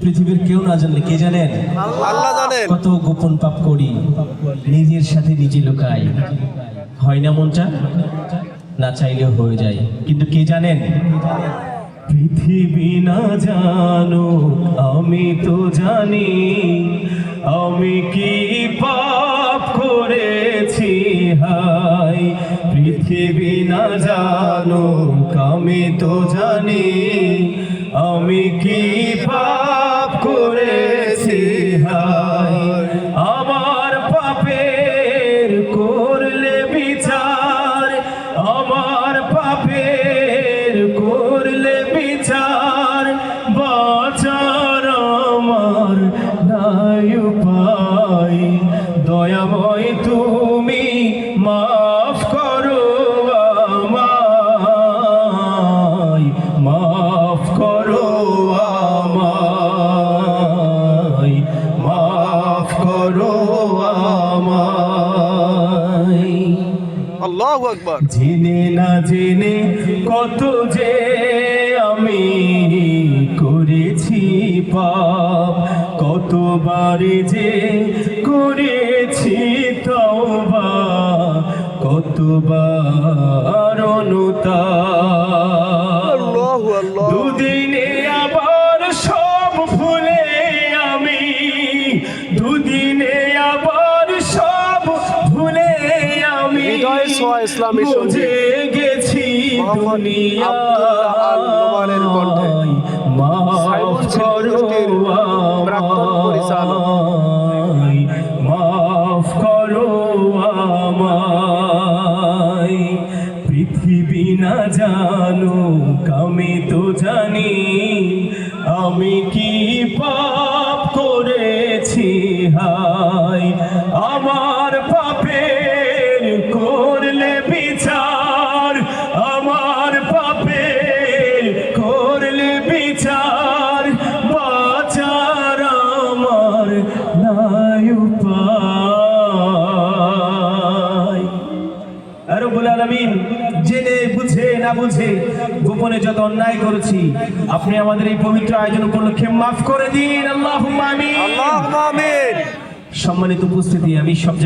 পৃথিবীর কেউ না জানলে কে জানেন? আল্লাহ জানেন। কত গোপন পাপ করি নিজের সাথে নিজে লুকাই। হয় না মনটা না চাইলেও হয়ে যায়। কিন্তু কে জানেন? পৃথিবী না জানো আমি তো জানি আমি কি পাপ করেছি হাই। পৃথিবী না জানো আমি তো জানি। আমি কি পাপ করেছি হাই আমার পাপের করলে বিচার। আমার পাপের করলে বিচার। বাচার আমার নাই উপায়। দয়াময় তুমি মাফ করো আমায় মাফ করো আমায়। আল্লাহ আকবার। জেনে না জেনে কত যে আমি করেছি পাপ কতবারে যে করেছি তওবা কতবার সোয়া ইসলামী সংগীত। মোহাম্মদ আব্দুল্লাহ আল নোমানের কণ্ঠে। সাইমন গোষ্ঠীর প্রাক্তন পরিচালক। মাফ করো আমায় পৃথিবী না জানো আমি তো জানি আমি কি পাপ করেছি হাই রব্বুল আলমিন জেনে বুঝে না বুঝে গোপনে যত অন্যায় করেছি আপনি আমাদের এই পবিত্র আয়োজন উপলক্ষে মাফ করে দিন। আল্লাহ আমিন। সম্মানিত উপস্থিতি আমি সব